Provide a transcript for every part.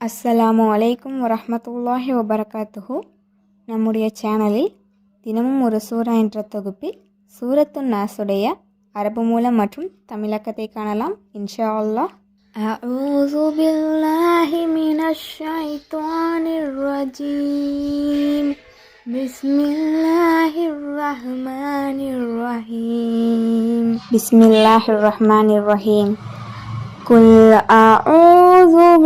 அஸ்ஸலாமு அலைக்கும் வரஹ்மத்துல்லாஹி வபரகாத்துஹு நம்முடைய சேனலில் தினமும் ஒரு சூரா என்ற தொகுப்பில் சூரத்து நாசுடைய அரபு மூலம் மற்றும் தமிழக்கத்தை காணலாம் இன்ஷா அல்லாஹ் أعوذ بالله من الشيطان الرجيم بسم الله الرحمن الرحيم بسم الله الرحمن الرحيم قل أعوذ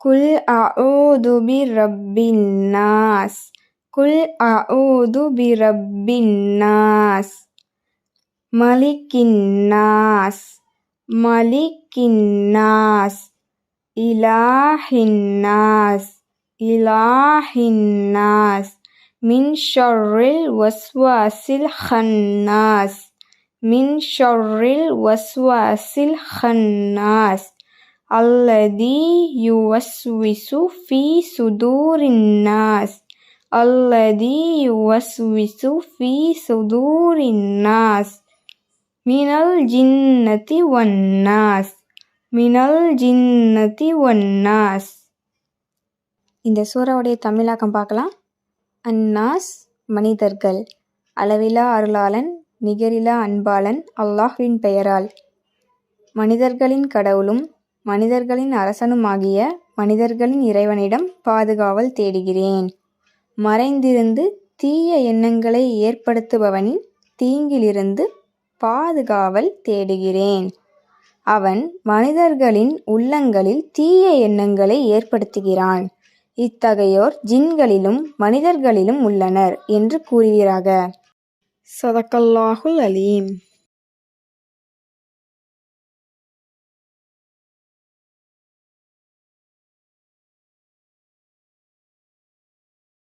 قل أعوذ برب الناس قل أعوذ برب الناس ملك الناس ملك الناس إله الناس إله الناس من شر الوسواس الخناس من شر الوسواس الخناس அல்லதி யுவஸ்விசு ஃபி சுதூரின்னாஸ். அல்லதி யுவஸ்விசு ஃபி சுதூரின்னாஸ். மினல் ஜின்னதி ஒன்னாஸ் மினல் ஜின்னதி ஒன்னாஸ் இந்த சூறாவுடைய தமிழாக்கம் பார்க்கலாம். அன்னாஸ் மனிதர்கள். அளவிலா அருளாளன் நிகரிலா அன்பாளன் அல்லாஹ்வின் பெயரால். மனிதர்களின் கடவுளும் மனிதர்களின் அரசனுமாகிய மனிதர்களின் இறைவனிடம் பாதுகாவல் தேடுகிறேன். மறைந்திருந்து தீய எண்ணங்களை ஏற்படுத்துபவனின் தீங்கிலிருந்து பாதுகாவல் தேடுகிறேன். அவன் மனிதர்களின் உள்ளங்களில் தீய எண்ணங்களை ஏற்படுத்துகிறான். இத்தகையோர் ஜின்களிலும் மனிதர்களிலும் உள்ளனர் என்று கூறுகிறாக சதக்கல்லாஹுல் அலீம்.